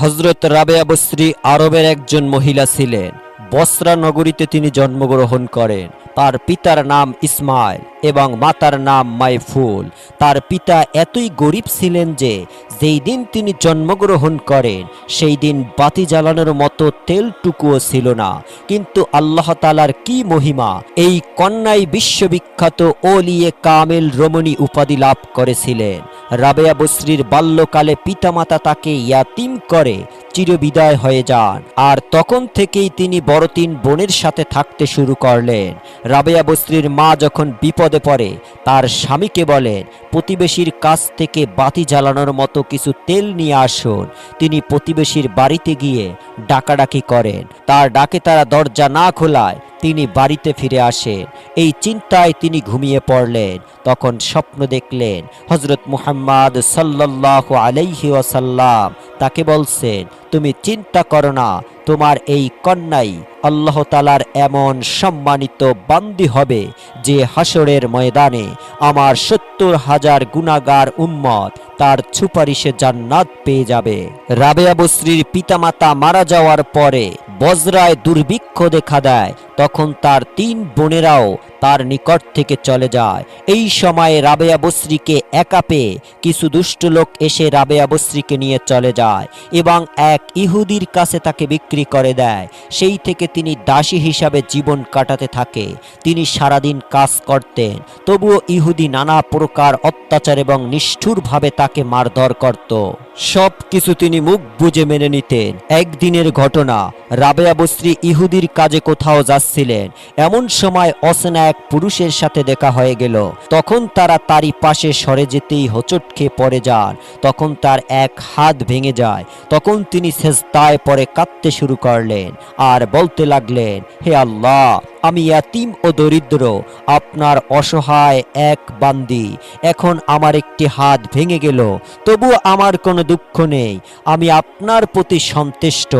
হজরত রাবেয়া বস্রী আরবের একজন মহিলা ছিলেন। বসরা নগরীতে তিনি জন্মগ্রহণ করেন। তার পিতার নাম ইসমাইল এবং মাতার নাম মাইফুল। তার পিতা এতই গরিব ছিলেন যে, যেই দিন তিনি জন্মগ্রহণ করেন, সেই দিন বাতি জ্বালানোর মতো তেলটুকুও ছিল না। কিন্তু আল্লাহ তালার কি মহিমা? এই কন্যাই বিশ্ববিখ্যাত ওলিয়ে কামেল রমণী উপাধি লাভ করেছিলেন। রাবেয়া বসরির বাল্যকালে পিতামাতা তাকে ইয়াতিম করে চিরবিদায় হয়ে যান। আর তখন থেকেই তিনি বড় তিন বোনের সাথে থাকতে শুরু করলেন। রাবেয়া বস্ত্রীর মা যখন বিপদে পড়ে, তার স্বামীকে বলেন, প্রতিবেশীর কাছ থেকে বাতি জ্বালানোর মতো কিছু তেল নিয়ে আসুন। তিনি প্রতিবেশীর বাড়িতে গিয়ে ডাকাডাকি করেন। তার ডাকে তারা দরজা না খোলায় তিনি বাড়িতে ফিরে আসেন। এই চিন্তায় তিনি ঘুমিয়ে পড়লেন। তখন স্বপ্ন দেখলেন হজরত মুহাম্মদ সাল্লাহ আলাইহি ওয়াসাল্লাম তাকে বলছেন তুমি চিন্তা করো না, তোমার এই কন্যাই আল্লাহ তালার এমন সম্মানিত বান্দি হবে যে হাসরের ময়দানে আমার সত্তর হাজার গুণাগার উম্মত তার সুপারিশে জান্নাত পেয়ে যাবে। রাবেয়া বস্রির পিতামাতা মারা যাওয়ার পরে বজরায় দুর্ভিক্ষ দেখা দেয়, তখন তার তিন বোনেরাও তার নিকট থেকে চলে যায়। এই সময়ে রাবেয়া বস্রিকে একা পেয়ে কিছু দুষ্ট লোক এসে রাবেয়া বস্রিকে নিয়ে চলে যায় এবং এক ইহুদির কাছে তাকে বিক্রি করে দেয়। সেই থেকে তিনি দাসী হিসাবে জীবন কাটাতে থাকে। তিনি সারাদিন কাজ করতেন। তবুও ইহুদি নানা প্রকার অত্যাচার এবং নিষ্ঠুরভাবে তাকে মারধর করত। সব কিছু তিনি মুখ বুজে মেনে নিতেন। একদিনের ঘটনা রাবেয়া বস্ত্রী ইহুদির কাজে কোথাও যাচ্ছিলেন। এমন সময় অসেনা এক পুরুষের সাথে দেখা হয়ে গেল। তখন তারা তারই পাশে সরে যেতেই হোঁচট খেয়ে পড়ে যান। তখন তার এক হাত ভেঙে যায়। তখন তিনি সেজদায় পরে কাঁদতে শুরু করলেন আর বলতে লাগলেন, হে আল্লাহ, আমি ইয়াতিম ও দরিদ্র, আপনার অসহায় এক বান্দি। এখন আমার একটি হাত ভেঙে গেল। তবু আমার কোনো দুঃখ নেই। আমি আপনার প্রতি সন্তুষ্ট।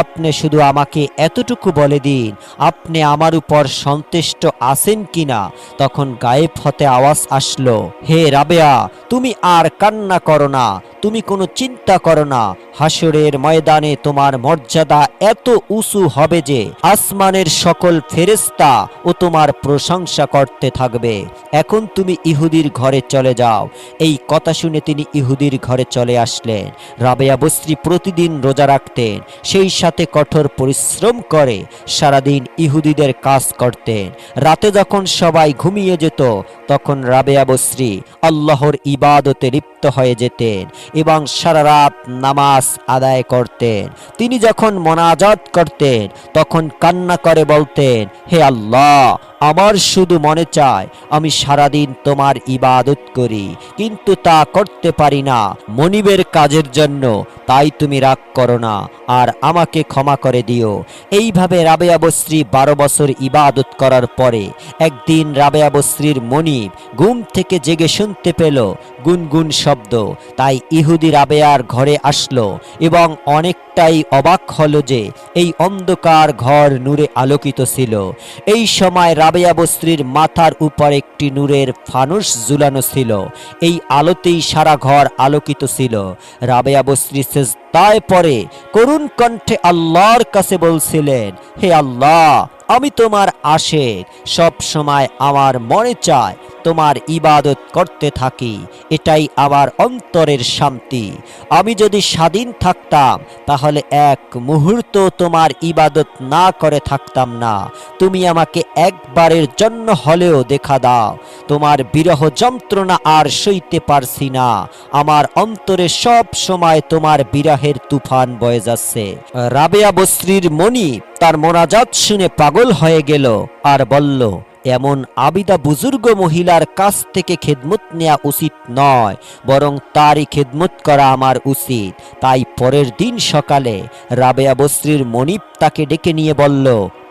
আপনি শুধু আমাকে এতটুকু বলে দিন, আপনি আমার উপর সন্তুষ্ট আছেন কিনা? তখন গায়েব হতে আওয়াজ আসলো, হে রাবেয়া, তুমি আর কান্না করো না, তুমি কোনো চিন্তা করো না। হাসরের ময়দানে তোমার মর্যাদা এত উঁচু হবে যে আসমানের সকল ফেরেস্তা ও তোমার প্রশংসা করতে থাকবে। এখন তুমি ইহুদির ঘরে চলে যাও। এই কথা শুনে তিনি ইহুদির ঘরে চলে আসলেন। রাবেয়া বস্ত্রী প্রতিদিন রোজা রাখতেন, সেই সাথে কঠোর পরিশ্রম করে সারাদিন ইহুদিদের কাজ করতেন। রাতে যখন সবাই ঘুমিয়ে যেত, তখন রাবেয়া বস্ত্রী আল্লাহর ইবাদতে লিপ্ত হয়ে যেতেন এবং সারা রাত নামাজ আদায় করতেন। তিনি যখন মোনাজাত করতেন, তখন কান্না করে বলতেন, হে আল্লাহ, আমার শুধু মনে চায়, আমি সারাদিন তোমার ইবাদত করি, কিন্তু তা করতে পারি না। মনিবের কাজের জন্য তাই তুমি রাগ করো না, আর আমাকে ক্ষমা করে দিও। এইভাবে রাবেয়া বস্ত্রী বারো বছর ইবাদত করার পরে একদিন রাবেয়া বস্ত্রীর মনিব ঘুম থেকে জেগে শুনতে পেল, গুনগুন শব্দ। তাই ইহুদি রাবেয়ার ঘরে আসলো এবং অনেকটাই অবাক হলো যে এই অন্ধকার ঘর নূরে আলোকিত ছিল। এই সময় রাবেয়া বস্ত্রীর মাথার উপর একটি নূরের ফানুস ঝুলানো ছিল। এই আলোতেই সারা ঘর আলোকিত ছিল। রাবেয়া বস্ত্রী তাই পরে করুণ কণ্ঠে আল্লাহর কাছে বলছিলেন, হে আল্লাহ আমি তোমার আশেক। সব সময় আমার মনে চায় তোমার ইবাদত করতে থাকি। এটাই আমার অন্তরের শান্তি। আমি যদি স্বাধীন থাকতাম, তাহলে এক মুহূর্ত তোমার ইবাদত না করে থাকতাম না। তুমি আমাকে একবারের জন্য হলেও দেখা দাও। তোমার বিরহ যন্ত্রণা আর সইতে পারছি না। আমার অন্তরে সব সময় তোমার বিরহের তুফান বয়ে যাচ্ছে। রাবেয়া বস্ত্রীর মণি তার মোনাজাত শুনে পাগল হয়ে গেল আর বলল, এমন আবিদা বুজুর্গ মহিলার কাছ থেকে খেদমত নেওয়া উচিত নয়, বরং তারই খেদমত করা আমার উচিত। তাই পরের দিন সকালে রাবেয়া বস্ত্রীর মনিপ তাকে ডেকে নিয়ে বলল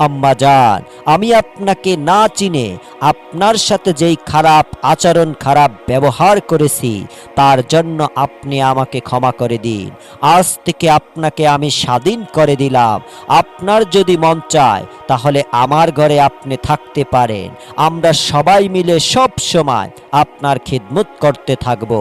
আম্মা যান আমি আপনাকে না চিনে আপনার সাথে যেই খারাপ আচরণ, খারাপ ব্যবহার করেছি, তার জন্য আপনি আমাকে ক্ষমা করে দিন। আজ থেকে আপনাকে আমি স্বাধীন করে দিলাম। আপনার যদি মন চায়, তাহলে আমার ঘরে আপনি থাকতে পারেন। আমরা সবাই মিলে সব সময় আপনার খিদমত করতে থাকব।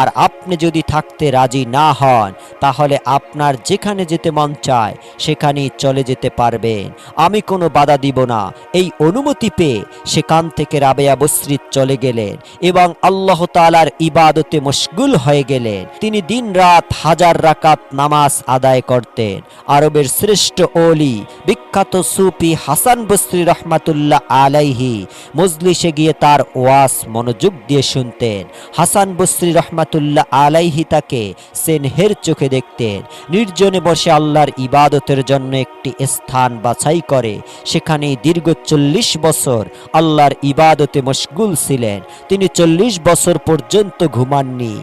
আর আপনি যদি থাকতে রাজি না হন, তাহলে আপনার যেখানে যেতে মন চায়, সেখানেই চলে যেতে পারবেন। আমি কোনো বাধা দিব না। এই অনুমতি পেয়ে সেখান থেকে রাবেয়া বসরিত চলে গেলেন এবং আল্লাহ তালার ইবাদতে মশগুল হয়ে গেলেন। তিনি দিন রাত হাজার রাকাত নামাজ আদায় করতেন। আরবের শ্রেষ্ঠ ওলি, বিখ্যাত সুফি হাসান বসরি রহমাতুল্লাহ আলাইহি মজলিসে গিয়ে তার ওয়াস মনোযোগ দিয়ে শুনতেন। হাসান বসরি রহমাতুল্লাহ আলাইহি তাকে সেনহের চোখে দেখতেন। নির্জনে বসে আল্লাহর ইবাদতের জন্য একটি স্থান বাছাই করে সেখানে দীর্ঘ চল্লিশ বছর আল্লাহর ইবাদতে মশগুল ছিলেন। তিনি চল্লিশ বছর পর্যন্ত ঘুমাননি।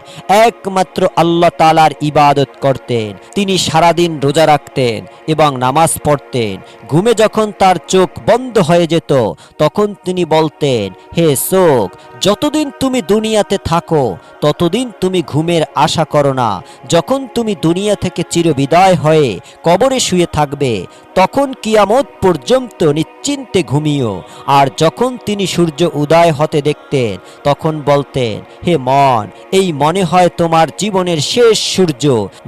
একমাত্র আল্লাহ তালার ইবাদত করতেন। তিনি সারাদিন রোজা রাখতেন এবং নামাজ পড়তেন। ঘুমে যখন তার চোখ বন্ধ হয়ে যেত, তখন তিনি বলতেন, হে চোখ যতদিন তুমি দুনিয়াতে থাকো, ততদিন তুমি ঘুমের আশা করো না। যখন তুমি দুনিয়া থেকে চিরবিদায় হয়ে কবরে শুয়ে থাকবে, তখন কিয়ামত পর্যন্ত নিশ্চিন্তে ঘুমিও। আর যখন তিনি সূর্য উদয় হতে দেখতেন, তখন বলতেন, হে মন, এই মনে হয় তোমার জীবনের শেষ সূর্য।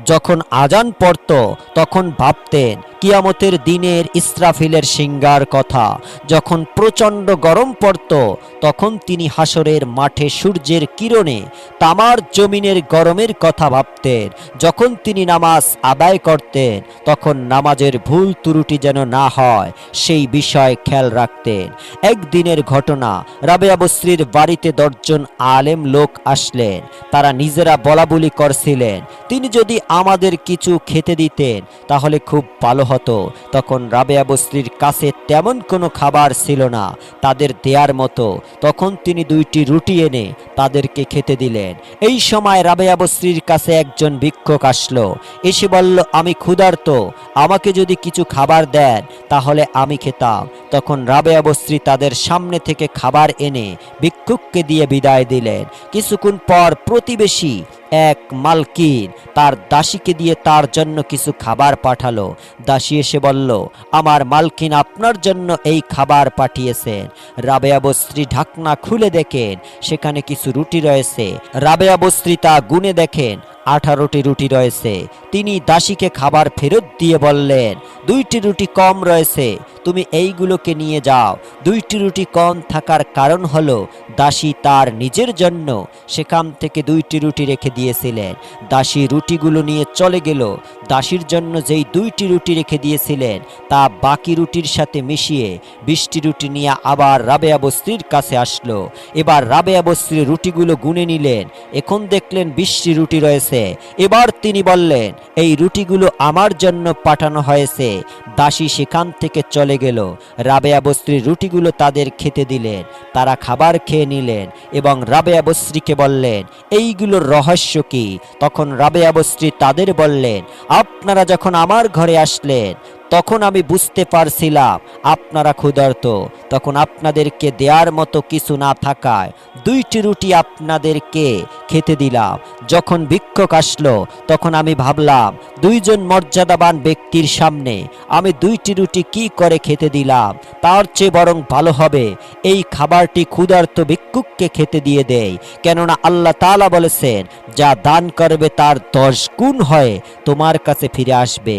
যখন আজান পড়ত, তখন ভাবতেন, কিয়ামতের দিনের ইসরাফিলের সিঙ্গার কথা। যখন প্রচণ্ড গরম পড়ত, তখন তিনি হাসরের মাঠে সূর্যের কিরণে তামার জমিনের গরমের কথা ভাবতেন। যখন তিনি নামাজ আদায় করতেন, তখন নামাজের ভুল ত্রুটি যেন না হয়, সেই বিষয় খেয়াল রাখতেন। একদিনের ঘটনা রাবেয়া বস্রির বাড়িতে দশজন আলেম লোক আসলেন। তারা নিজেরা বলাবলি করছিলেন, তিনি যদি আমাদের কিছু খেতে দিতেন, তাহলে খুব ভালো হতো। তখন রাবেয়া বস্রির কাছে তেমন কোনো খাবার ছিল না, তাদের দেয়ার মতো। তখন তিনি দুইটি রুটি এনে তাদেরকে খেতে দিলেন। এই সময় রাবেয়া বস্ত্রীর কাছে একজন ভিক্ষুক আসলো। এসে বলল, আমি ক্ষুধার্ত, আমাকে যদি কিছু খাবার দেন, তাহলে আমি খেতাম। তখন রাবেয়া বস্ত্রী তাদের সামনে থেকে খাবার এনে ভিক্ষুককে দিয়ে বিদায় দিলেন। কিছুক্ষণ পর প্রতিবেশী এক মালকিন। তার দাসীকে দিয়ে তার জন্য কিছু খাবার পাঠালো। দাসী এসে বলল, আমার মালকিন আপনার জন্য এই খাবার পাঠিয়েছেন। রাবেয়া বস্ত্রী ঢাকনা খুলে দেখেন, সেখানে কিছু রুটি রয়েছে। রাবেয়া বস্ত্রী তা গুনে দেখেন, আঠারোটি রুটি রয়েছে। তিনি দাসীকে খাবার ফেরত দিয়ে বললেন, দুইটি রুটি কম রয়েছে, তুমি এইগুলোকে নিয়ে যাও। দুইটি রুটি কম থাকার কারণ হলো, দাসী তার নিজের জন্য সেখান থেকে দুইটি রুটি রেখে দিয়েছিলেন। দাসী রুটিগুলো নিয়ে চলে গেল। দাসীর জন্য যেই দুইটি রুটি রেখে দিয়েছিলেন, তা বাকি রুটির সাথে মিশিয়ে বৃষ্টি রুটি নিয়ে আবার রাবেয়া বস্তির কাছে আসলো। এবার রাবেয়া বস্তির রুটিগুলো গুনে নিলেন। এখন দেখলেন বিশটি রুটি রয়েছে। এবার তিনি বললেন এই রুটিগুলো আমার জন্য পাঠানো হয়েছে। দাসী সেখান থেকে চলে গেল। রাবেয়া বস্ত্রীর রুটিগুলো তাদের খেতে দিলেন। তারা খাবার খেয়ে নিলেন এবং রাবেয়া বস্ত্রীকে বললেন এইগুলোর রহস্য কি? তখন রাবেয়া বস্ত্রী তাদের বললেন, আপনারা যখন আমার ঘরে আসলেন তখন আমি বুঝতে পারছিলাম আপনারা ক্ষুধার্ত। তখন আপনাদেরকে দেওয়ার মতো কিছু না থাকায় দুইটি রুটি আপনাদেরকে খেতে দিলাম। যখন ভিক্ষক আসলো, তখন আমি ভাবলাম, দুইজন মর্যাদাবান ব্যক্তির সামনে আমি দুইটি রুটি কি করে খেতে দিলাম? তার চেয়ে বরং ভালো হবে এই খাবারটি ক্ষুধার্ত ভিক্ষুককে খেতে দিয়ে দেয় কেননা আল্লাহ তাআলা বলেছেন, যা দান করবে তার দশ গুণ হয়ে তোমার কাছে ফিরে আসবে।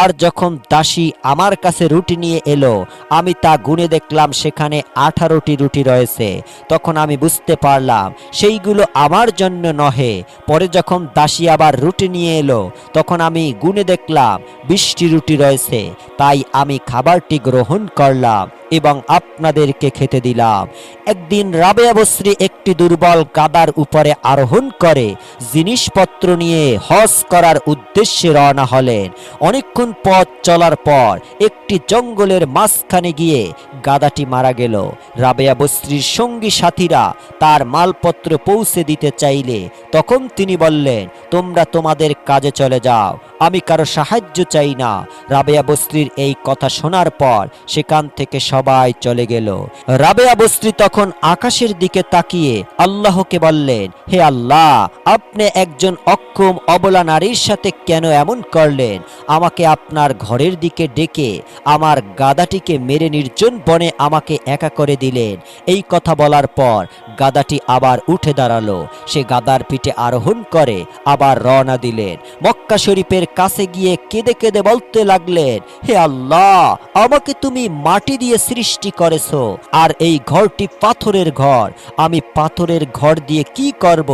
আর যখন দাসী আমার কাছে রুটি নিয়ে এলো। আমি তা গুনে দেখলাম সেখানে আঠারোটি রুটি রয়েছে। তখন আমি বুঝতে পারলাম, সেইগুলো আমার জন্য নহে। পরে যখন দাসী আবার রুটি নিয়ে এলো, তখন আমি গুনে দেখলাম, বিশটি রুটি রয়েছে। তাই আমি খাবারটি গ্রহণ করলাম। এবং আপনাদেরকে খেতে দিলাম। একদিন রাবেয়া বস্রী একটি দুর্বল গাদার উপরে আরোহণ করে জিনিসপত্র নিয়ে হজ করার উদ্দেশ্যে রওনা হলেন। অনেকক্ষণ পথ চলার পর একটি জঙ্গলের মাঝখানে গিয়ে গাদাটি মারা গেল। রাবেয়া বস্রীর সঙ্গী সাথীরা তার মালপত্র পৌঁছে দিতে চাইলে তখন তিনি বললেন, তোমরা তোমাদের কাজে চলে যাও। আমি কারও সাহায্য চাই না। রাবেয়া বস্রীর এই কথা শোনার পর সেখান থেকে সবাই চলে গেল। রাবে আবস্ত্রী তখন আকাশের দিকে তাকিয়ে আল্লাহকে বললেন, হে আল্লাহ, আপনি একজন অক্ষম অবলা নারীর সাথে কেন এমন করলেন? আমাকে আপনার ঘরের দিকে ডেকে, আমার গাদাটিকে মেরে নির্জন বনে আমাকে একা করে দিলেন। এই কথা বলার পর গাদাটি আবার উঠে দাঁড়াল। সে গাদার পিঠে আরোহণ করে, আবার রওনা দিলেন। মক্কা শরীফের কাছে গিয়ে কেঁদে কেঁদে বলতে লাগলেন, হে আল্লাহ, আমাকে তুমি মাটি দিয়ে সৃষ্টি করেছ, আর এই ঘরটি পাথরের ঘর। আমি পাথরের ঘর দিয়ে কি করব?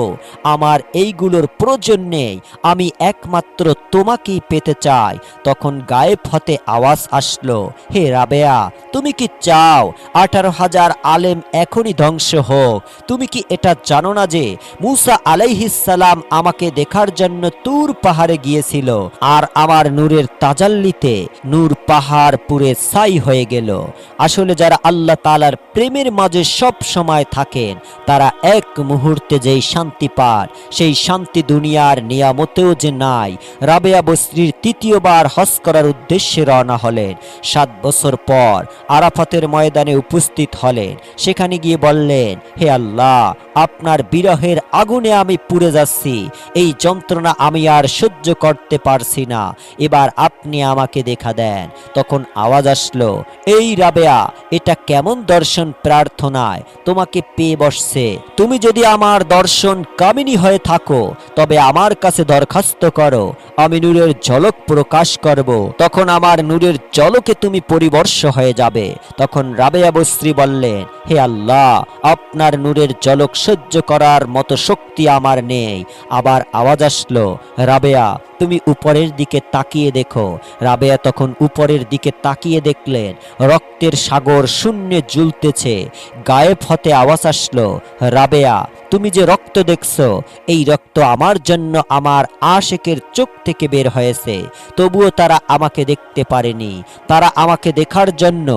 আমার এইগুলোর প্রয়োজন নেই, আমি একমাত্র তোমাকেই পেতে চাই। তখন গায়েব হতে আওয়াজ আসলো, হে রাবেয়া, তুমি কি চাও? আঠারো হাজার আলেম এখনই ধ্বংস হোক। তুমি কি এটা জানো না যে, মুসা আলাইহিসালাম আমাকে দেখার জন্য তুর পাহাড়ে গিয়েছিল, আর আমার নূরের তাজাল্লিতে নূর পাহাড় পুরে ছাই হয়ে গেল। আসলে যারা আল্লাহ তালার প্রেমের মাঝে সব সময় থাকেন, তারা এক মুহূর্তে যেই শান্তি পান সেই শান্তি দুনিয়ার নিয়ামতেও যে নাই। রাবেয়া বস্ত্রীর তৃতীয়বার হজ করার উদ্দেশ্যে রওনা হলেন। সাত বছর পর আরাফাতের ময়দানে উপস্থিত হলেন। সেখানে গিয়ে বললেন, হে আল্লাহ, আপনার বিরহের আগুনে আমি পুড়ে যাচ্ছি। এই যন্ত্রণা আমি আর সহ্য করতে পারছি না। এবার আপনি আমাকে দেখা দেন। তখন আওয়াজ আসলো, এই রাবেয়া, এটা কেমন দর্শন প্রার্থনায়? তোমাকে পেয়ে বসছে। তুমি যদি আমার দর্শন কামিনী হয়ে থাকো, তবে আমার কাছে দরখাস্ত করো, আমি নূরের ঝলক প্রকাশ করব। তখন আমার নূরের ঝলকে তুমি পরিবর্ষ হয়ে যাবে। তখন রাবেয়া বস্ত্রী বললেন হে আল্লাহ, আপনার নূরের জলক সহ্য করার মতো শক্তি আমার নেই। আবার আওয়াজ আসলো, রাবেয়া, তুমি উপরের দিকে তাকিয়ে দেখো। রাবেয়া তখন উপরের দিকে তাকিয়ে দেখলেন, রক্তের সাগর শূন্যে ঝুলতেছে গায়েব হতে আওয়াজ আসলো, রাবেয়া, তুমি যে রক্ত দেখছ, এই রক্ত আমার জন্য আমার আশেকের চোখ থেকে বের হয়েছে। তবুও তারা আমাকে দেখতে পারেনি। তারা আমাকে দেখার জন্য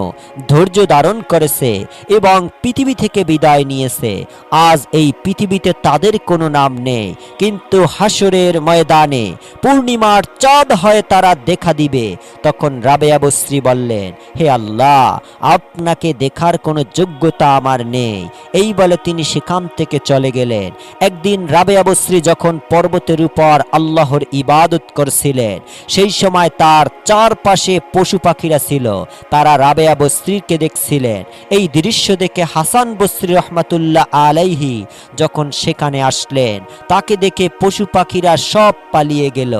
ধৈর্য ধারণ করেছে। এবং পৃথিবী থেকে বিদায় নিয়েছে। আজ এই পৃথিবীতে তাদের কোনো নাম নেই। কিন্তু হাসরের ময়দানে পূর্ণিমার চাঁদ হয়ে তারা দেখা দিবে। তখন রাবেয়া বস্রী বললেন, হে আল্লাহ, আপনাকে দেখার কোনো যোগ্যতা আমার নেই। এই বলে তিনি সেখান থেকে চলে গেলেন। একদিন রাবেয়া বস্রী যখন পর্বতের উপর আল্লাহর ইবাদত করছিলেন, সেই সময় তার চারপাশে পশু পাখিরা ছিল। তারা রাবেয়া বস্ত্রীকে দেখছিলেন। এই দৃশ্য দেখে হাসান বস্ত্রী রহমাতুল্লাহ আলাইহি যখন সেখানে আসলেন, তাকে দেখে পশু পাখিরা সব পালিয়ে গেল।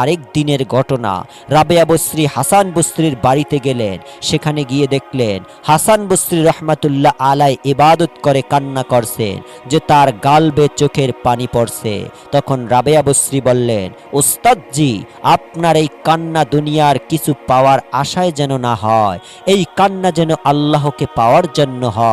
আরেক দিনের ঘটনা, রাবেয়া বস্ত্রী হাসান বস্ত্রীর বাড়িতে গেলেন। সেখানে গিয়ে দেখলেন, হাসান বস্ত্রী রহমাতুল্লাহ আলাই ইবাদত করে কান্না করছেন, যে তার গাল বে চোখের পানি পড়ছে। তখন রাবেয়া বস্ত্রী বললেন, ওস্তাদজি, আপনার এই কান্না দুনিয়ার কিছু পাওয়ার আশায় যেন না হয়। এই কান্না যেন আল্লাহকে পাওয়ার জন্য হয়।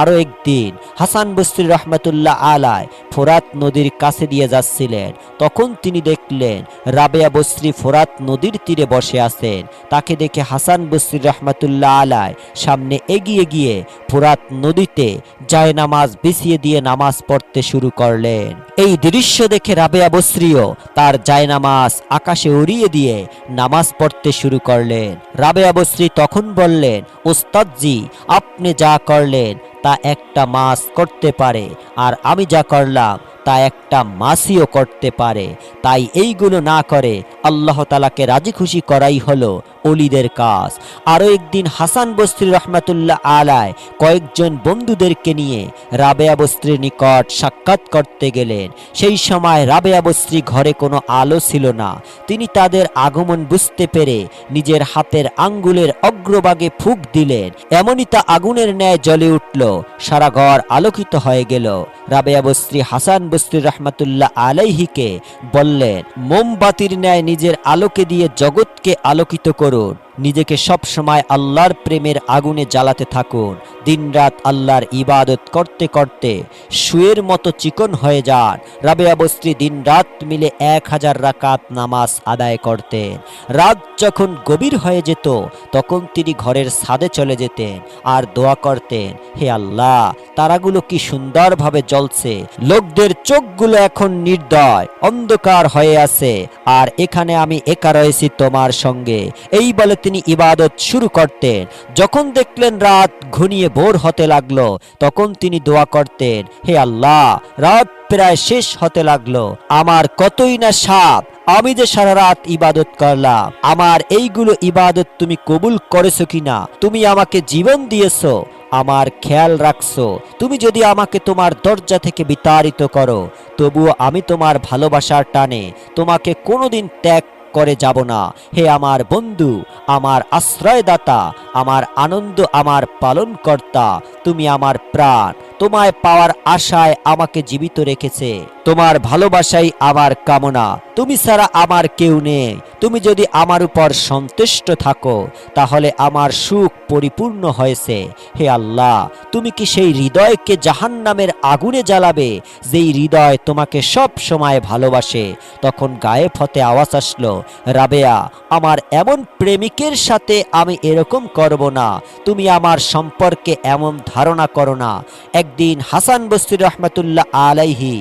আরও একদিন হাসান বস্ত্রী রহমতুল্লাহ আলায় ফোরাত নদীর কাছে দিয়ে যাচ্ছিলেন। তখন তিনি দেখলেন রাবেয়া বস্ত্রী ফোরাত নদীর তীরে বসে আছেন। তাকে দেখে হাসান বস্ত্রী রহমতুল্লাহ আলায় সামনে এগিয়ে গিয়ে ফোরাত নদীতে যায় নামাজ বিছিয়ে দিয়ে নামাজ পড়তে শুরু করলেন। এই দৃশ্য দেখে রাবেয়া বস্ত্রীও তার জায়নামাজ আকাশে উড়িয়ে দিয়ে নামাজ পড়তে শুরু করলেন। রাবেয়া বস্ত্রী তখন বললেন, ওস্তাদজি, আপনি যা করলেন তা একটা মাস করতে পারে। আর আমি যা করলাম তা একটা মাসিও করতে পারে। তাই এইগুলো না করে আল্লাহ তালাকে রাজি খুশি করাই হলো অলিদের কাজ। আরও একদিন হাসান বস্ত্রী রহমাতুল্লাহ আলায় কয়েকজন বন্ধুদেরকে নিয়ে রাবেয়া বস্ত্রীর নিকট সাক্ষাৎ করতে গেলেন। সেই সময় রাবেয়া বস্ত্রী ঘরে কোনো আলো ছিল না। তিনি তাদের আগমন বুঝতে পেরে নিজের হাতের আঙ্গুলের অগ্রভাগে ফুক দিলেন। এমনই তা আগুনের ন্যায় জ্বলে উঠল। সারা ঘর আলোকিত হয়ে গেল। রাবেয়া বস্ত্রী হাসান বস্ত্রী রহমাতুল্লাহ আলাইহিকে বললেন মোমবাতির ন্যায় নিজের আলোকে দিয়ে জগৎকে আলোকিত করুন। নিজেকে সব সময় আল্লাহর প্রেমের আগুনে জ্বালাতে থাকুন। দিনরাত আল্লাহর ইবাদত করতে করতে শুয়ের মতো চিকন হয়ে যান। রাবেয়া বস্ত্রী দিনরাত মিলে এক হাজার রাকাত নামাজ আদায় করতেন। রাত যখন গভীর হয়ে যেত, তখন তিনি ঘরের ছাদে চলে যেতেন আর দোয়া করতেন, হে আল্লাহ, তারাগুলো কি সুন্দরভাবে জ্বলছে। লোকদের চোখগুলো এখন নির্দয়, অন্ধকার হয়ে আছে। আর এখানে আমি একা রয়েছি তোমার সঙ্গে। এই বলে তিনি ইবাদত শুরু করতেন। যখন দেখলেন রাত ঘনিয়ে ভোর হতে লাগল, তখন তিনি দোয়া করতেন, হে আল্লাহ, রাত প্রায় শেষ হতে লাগল। আমার কতই না সাপ, আমি যে সারা রাত ইবাদত করলাম। আমার এইগুলো ইবাদত তুমি কবুল করেছ কিনা? তুমি আমাকে জীবন দিয়েছ, আমার খেয়াল রাখছো। তুমি যদি আমাকে তোমার দরজা থেকে বিতাড়িত করো, তবুও আমি তোমার ভালোবাসার টানে। তোমাকে কোনোদিন ত্যাগ করে যাব না। হে আমার বন্ধু, আমার আশ্রয়দাতা, আমার আনন্দ, আমার পালনকর্তা, তুমি আমার প্রাণ। তোমায় পাওয়ার আশায় আমাকে জীবিত রেখেছে। তোমার ভালোবাসাই আমার কামনা। তুমি ছাড়া আমার কেউ নেই। তুমি যদি আমার উপর সন্তুষ্ট থাকো, তাহলে আমার সুখ পরিপূর্ণ হয়েছে। হে আল্লাহ, তুমি কি সেই হৃদয়কে জাহান্নামের আগুনে জ্বালাবে, যেই হৃদয় তোমাকে সব সময় ভালোবাসে? তখন গায়ে ফতে আওয়াজ আসলো, রাবেয়া, আমার এমন প্রেমিকের সাথে আমি এরকম করব না। তুমি আমার সম্পর্কে এমন ধারণা করো না। একদিন হাসান বস্তির রহমতুল্লাহ আলাইহি,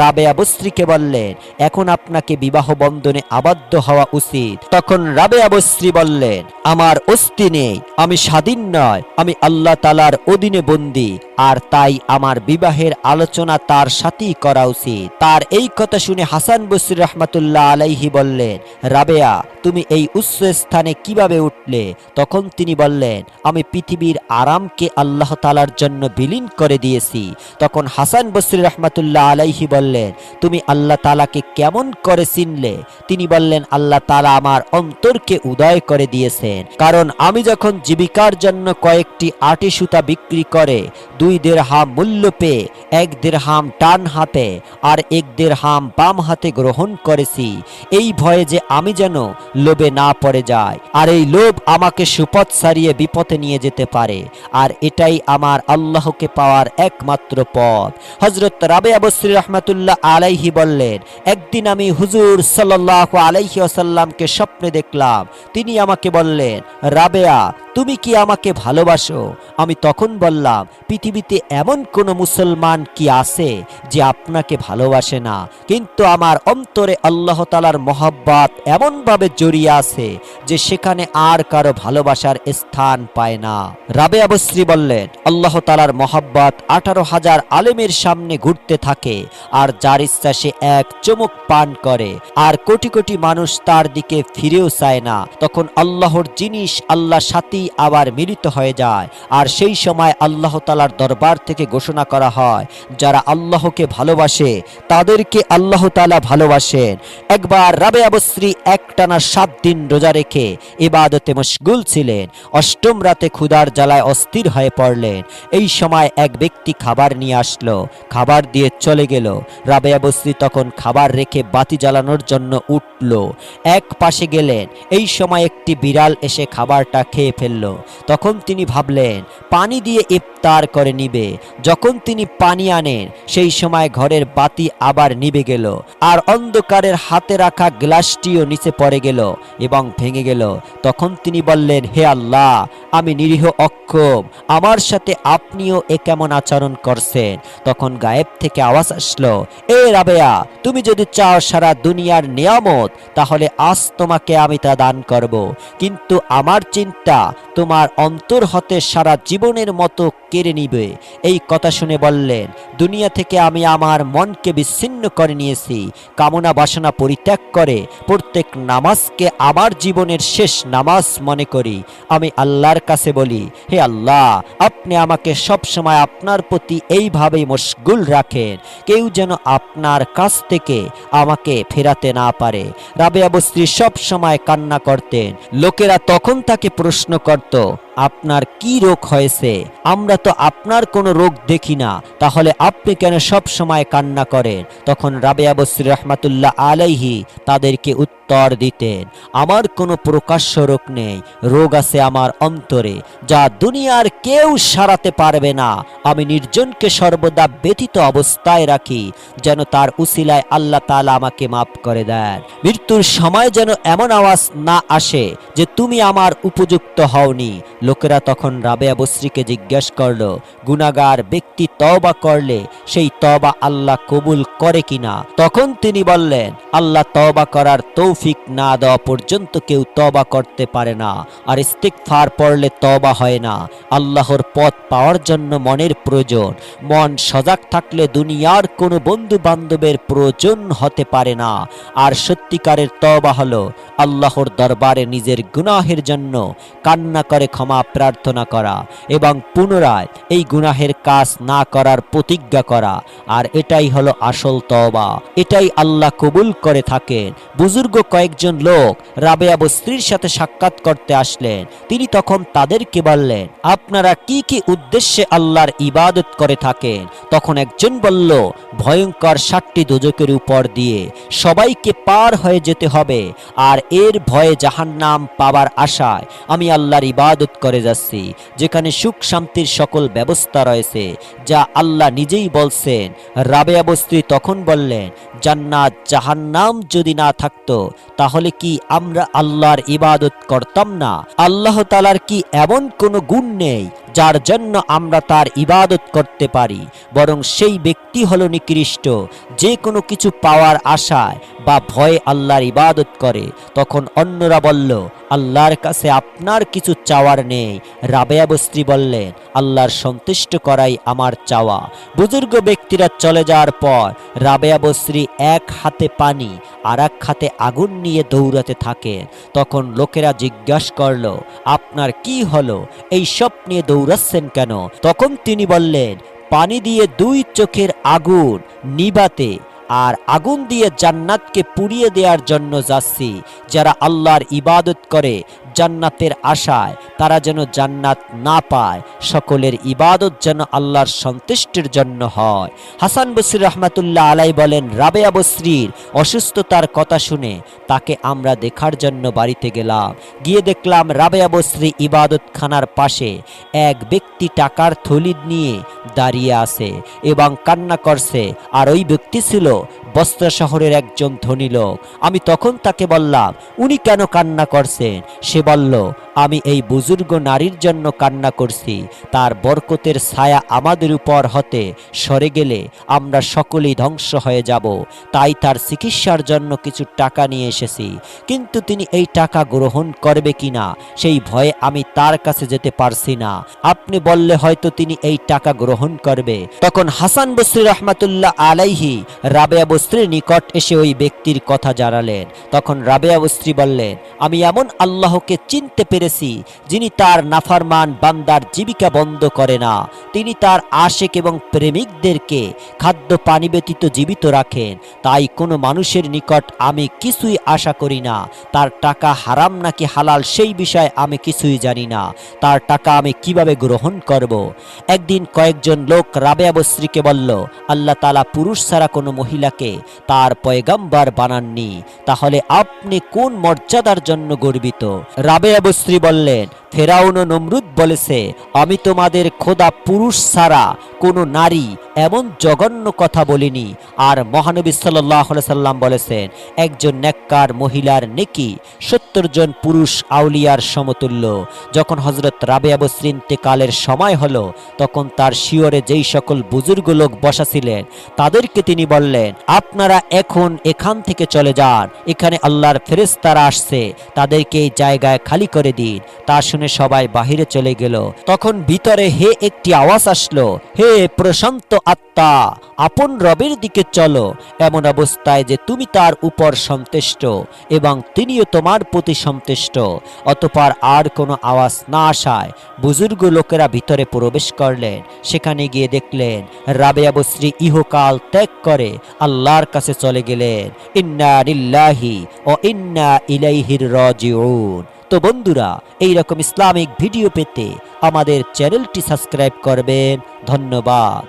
রাবেয়া বস্ত্রীকে বললেন, এখন আপনাকে বিবাহ বন্ধনে আবদ্ধ হওয়া উচিত। তখন রাবেয়া বস্ত্রী বললেন, আমার অস্তি নেই, আমি স্বাধীন নয়, আমি আল্লাহ তালার অধীনে বন্দী। আর তাই আমার বিবাহের আলোচনা তার সাথেই করা উচিত। তার এই কথা শুনে হাসান বসির রহমতুল্লাহ আলাইহি বললেন, রাবেয়া, তুমি এই উচ্চ স্থানে কীভাবে উঠলে? তখন তিনি বললেন, আমি পৃথিবীর আরামকে আল্লাহ তালার জন্য বিলীন করে দিয়েছি। তখন হাসান বসির রহমতুল্লাহ আলাইহি বললেন, তুমি আল্লাহ তালাকে কেমন করে চিনলে? তিনি বললেন, আল্লাহ তালা আমার অন্তরকে উদয় করে দিয়েছেন। কারণ আমি যখন জীবিকার জন্য কয়েকটি আটি সুতা বিক্রি করে, দুই দেড়হাম মূল্য পেয়ে এক দেড়হাম টান হাতে আর এক দেড়হাম বাম হাতে গ্রহণ করেছি। এই ভয়ে যে আমি যেন লোভে না পড়ে যায় আর এই লোভ আমাকে সুপথ সারিয়ে বিপথে নিয়ে যেতে পারে। আর এটাই আমার আল্লাহকে পাওয়ার একমাত্র পথ। হজরত রাবে আবশ্রী রহমতুল্লাহ আলাইহি বললেন, একদিন আমি হুজুর সাল্লাহ আলাইহি আসাল্লামকে স্বপ্নে দেখলাম। তিনি আমাকে বললেন, রাবেয়া তুমি কি আমাকে ভালোবাসো? আমি তখন বললাম, পৃথিবীতে এমন কোনো মুসলমান কি আছে যে আপনাকে ভালোবাসে না? কিন্তু আমার অন্তরে আল্লাহ তালার মহাব্বাত এমনভাবে জড়িয়ে আছে যে সেখানে আর কারও ভালোবাসার স্থান পায় না। রাবে আবশ্রী বললেন, আল্লাহ তালার মহাব্বাত আঠারো হাজার আলেমের সামনে ঘুরতে থাকে আর যার ইচ্ছা সে এক চমক পান করে। আর কোটি কোটি মানুষ তার দিকে ফিরেও চায় না। তখন আল্লাহর জিনিস আল্লাহ সাথী আবার মিলিত হয়ে যায়। আর সেই সময় আল্লাহ তালার দরবার থেকে ঘোষণা করা হয়, যারা আল্লাহকে ভালোবাসে, তাদেরকে আল্লাহ তালা ভালোবাসেন। একবার রাবে আবশ্রী একটানা সাত দিন রোজা রেখে ইবাদতে মশগুল ছিলেন। অষ্টম রাতে ক্ষুধার জ্বালায় অস্থির হয়ে পড়লেন। এই সময় এক ব্যক্তি খাবার নিয়ে আসলো। খাবার দিয়ে চলে গেল। রাবে আবশ্রী তখন খাবার রেখে বাতি জ্বালানোর জন্য উঠল। এক পাশে গেলেন। এই সময় একটি বিড়াল এসে খাবারটা খেয়ে ফেলল। তখন তিনি ভাবলেন, পানি দিয়ে ইফতার করে নিবে। যখন তিনি পানি আনেন, সেই সময় ঘরের বাতি আবার নিবে গেল আর অন্ধকারের হাতে রাখা গ্লাসটিও নিচে পড়ে গেল এবং ভেঙে গেল। তখন তিনি বললেন, হে আল্লাহ, আমি নিরীহ অক্ষম। আমার সাথে আপনিও এ কেমন আচরণ করছেন? তখন গায়েব থেকে আওয়াজ আসলো, এ রাবেয়া, তুমি যদি চাও সারা দুনিয়ার নিয়ামত, তাহলে আজ তোমাকে আমি তা দান করব। কিন্তু আমার চিন্তা তোমার অন্তর হতে সারা জীবনের মতো কেড়ে নিবে। এই কথা শুনে বললেন, দুনিয়া থেকে আমি আমার মনকে বিচ্ছিন্ন করে নিয়েছি। কামনা বাসনা পরিত্যাগ করে প্রত্যেক নামাজকে আমার জীবনের শেষ নামাজ মনে করি। আমি আল্লাহর কাছে বলি, হে আল্লাহ, আপনি আমাকে সব সময় আপনার প্রতি এইভাবেই মশগুল রাখেন। কেউ যেন আপনার কাছ থেকে আমাকে ফেরাতে না পারে। রাবেয়া বস্ত্রী সব সময় কান্না করতেন। লোকেরা তখন তাকে প্রশ্ন করত। আপনার কি রোগ হয়েছে? আমরা তো আপনার কোনো রোগ দেখি না। তাহলে আপনি কেন সব সময় কান্না করেন? তখন রাবেয়া বসির রহমাতুল্লাহ আলাইহি তাদেরকে উত্তর দিতেন, আমার কোনো প্রকাশ্য রোগ নেই। রোগ আছে আমার অন্তরে, যা দুনিয়ার কেউ সারাতে পারবে না। আমি নির্জনকে সর্বদা ব্যথিত অবস্থায় রাখি, যেন তার উসিলায় আল্লাহ তালা আমাকে মাফ করে দেন। মৃত্যুর সময় যেন এমন আওয়াজ না আসে যে তুমি আমার উপযুক্ত হওনি। লোকেরা তখন রাবেয়া বস্রীকে জিজ্ঞেস করল গুনাগার ব্যক্তি তওবা করলে সেই তওবা আল্লাহ কবুল করে কিনা? তখন তিনি বললেন, আল্লাহ তওবা করার তৌফিক না দেওয়া পর্যন্ত কেউ তওবা করতে পারে না, আর ইস্তিগফার পড়লে তওবা হয় না। আল্লাহর পথ পাওয়ার জন্য মনের প্রয়োজন। মন সজাগ থাকলে দুনিয়ার কোনো বন্ধু বান্ধবের প্রয়োজন হতে পারে না। আর সত্যিকারের তবা হলো আল্লাহর দরবারে নিজের গুনাহের জন্য কান্না করে ক্ষমা প্রার্থনা করা এবং পুনরায় এই গুনাহের কাজ না করার প্রতিজ্ঞা করা। আর এটাই হলো আসল তওবা। এটাই আল্লাহ কবুল করে থাকেন। বুজুর্গ কয়েকজন লোক রাবেয়া বস্ত্রীর সাথে সাক্ষাৎ করতে আসলেন। তিনি তখন তাদেরকে বললেন, আপনারা কি কি উদ্দেশ্যে আল্লাহর ইবাদত করে থাকেন? তখন একজন বলল, ভয়ঙ্কর ষাটটি দুজকের উপর দিয়ে সবাইকে পার হয়ে যেতে হবে, আর এর ভয়ে জাহান্নাম পাবার আশায় আমি আল্লাহর ইবাদত করে যাচ্ছি, যেখানে সুখ শান্তির সকল ব্যবস্থা রয়েছে, যা আল্লাহ নিজেই বলছেন। রাবে বস্ত্রী তখন বললেন জান্নাত জাহান্নাম যদি না থাকতো, তাহলে কি আমরা আল্লাহর ইবাদত করতাম না? আল্লাহ তালার কি এমন কোনো গুণ নেই যার জন্য আমরা তার ইবাদত করতে পারি? বরং সেই ব্যক্তি হলো নিকৃষ্ট। যে কোনো কিছু পাওয়ার আশায় বা ভয়ে আল্লাহর ইবাদত করে। তখন অন্যরা বলল, আল্লাহর কাছে আপনার কিছু চাওয়ার নেই। রাবেয়া বস্ত্রী বললেন, আল্লাহর সন্তুষ্ট করাই আমার চাওয়া। বুজুর্গ ব্যক্তিরা চলে যাওয়ার পর রাবেয়া বস্ত্রী এক হাতে পানি আর এক হাতে আগুন নিয়ে দৌড়াতে থাকেন তখন লোকেরা জিজ্ঞাসা করল, আপনার কি হলো? এই সব নিয়ে দৌড়াচ্ছেন কেন? তখন তিনি বললেন, পানি দিয়ে দুই চোখের আগুন নিবাতে আর আগুন দিয়ে জান্নাতকে পুড়িয়ে দেওয়ার জন্য যাচ্ছি। যারা আল্লাহর ইবাদত করে জান্নাতের আশায়, তারা যেন জান্নাত না পায়। সকলের ইবাদত যেন আল্লাহর সন্তুষ্টির জন্য হয়। হাসান বসির রহমাতুল্লাহ আলাই বলেন, রাবেয়া বসরির অসুস্থতার কথা শুনে তাকে আমরা দেখার জন্য বাড়িতে গেলাম। গিয়ে দেখলাম রাবেয়া বসরি ইবাদত খানার পাশে এক ব্যক্তি টাকার থলি নিয়ে দাঁড়িয়ে আছে এবং কান্না করছে। আর ওই ব্যক্তি ছিল বস্ত্র শহরের একজন ধনী লোক। আমি তখন তাকে বললাম, উনি কেন কান্না করছেন? সে বলল আমি এই বুজুর্গ নারীর জন্য কান্না করছি। তার বরকতের ছায়া আমাদের উপর হতে সরে গেলে আমরা সকলেই ধ্বংস হয়ে যাব। তাই তার চিকিৎসার জন্য কিছু টাকা নিয়ে এসেছি। কিন্তু তিনি এই টাকা গ্রহণ করবে কিনা, সেই ভয়ে আমি তার কাছে যেতে পারছি না। আপনি বললে হয়তো তিনি এই টাকা গ্রহণ করবে। তখন হাসান বসরি রহমাতুল্লাহ আলাইহি রাবেয়া বস্ত্রীর নিকট এসে ওই ব্যক্তির কথা জানালেন। তখন রাবেয়া বস্ত্রী বললেন, আমি এমন আল্লাহকে চিনতে পেরেছি যিনি তার নাফারমান বান্দার জীবিকা বন্ধ করে না। তিনি তার আশেক এবং প্রেমিকদেরকে খাদ্য পানি ব্যতীত জীবিত রাখেন। তাই কোনো মানুষের নিকট আমি কিছুই আশা করি না। তার টাকা হারাম নাকি হালাল সেই বিষয়ে আমি কিছুই জানি না। তার টাকা আমি কীভাবে গ্রহণ করব? একদিন কয়েকজন লোক রাবেয়া বস্ত্রীকে বলল, আল্লাহ তালা পুরুষ ছাড়া কোনো মহিলাকে তার পয়গাম্বার বানাননি। তাহলে আপনি কোন মর্যাদার জন্য গর্বিত? রাবেয়া বস্ত্রী বললেন ফেরাউন নমরুদ বলেছে, আমি তোমাদের খোদা পুরুষ ছাড়া কোনো নারী এমন জঘন্য কথা বলিনি। আর মহানবী সাল্লাম বলেছেন, একজন নেককার মহিলার নেকি সত্তর জন পুরুষ আউলিয়ার সমতুল্য। যখন হজরত রাবেয়া বসরিন কালের সময় হলো, তখন তার শিওরে যেই সকল বুজুর্গ লোক বসা ছিলেন, তাদেরকে তিনি বললেন, আপনারা এখন এখান থেকে চলে যান। এখানে আল্লাহর ফেরেস্তারা আসছে। তাদেরকে এই জায়গায় খালি করে দিন। তা সবাই বাহিরে চলে গেল। তখন ভিতরে হে একটি আওয়াজ আসলো, হে প্রশান্ত আত্মা, আপন রবের দিকে চলো, এমন অবস্থায় যে তুমি তার উপর সন্তুষ্ট এবং তিনিও তোমার প্রতি সন্তুষ্ট। অতপর আর কোনো আওয়াজ না আসায় বুজুর্গ লোকেরা ভিতরে প্রবেশ করলেন। সেখানে গিয়ে দেখলেন রাবেয়া বশ্রী ইহকাল ত্যাগ করে আল্লাহর কাছে চলে গেলেন। ইন্না লিল্লাহি ও ইন্না ইলাইহির রাজিউন। তো বন্ধুরা এই রকম ইসলামিক ভিডিও পেতে আমাদের চ্যানেলটি সাবস্ক্রাইব করবেন। ধন্যবাদ।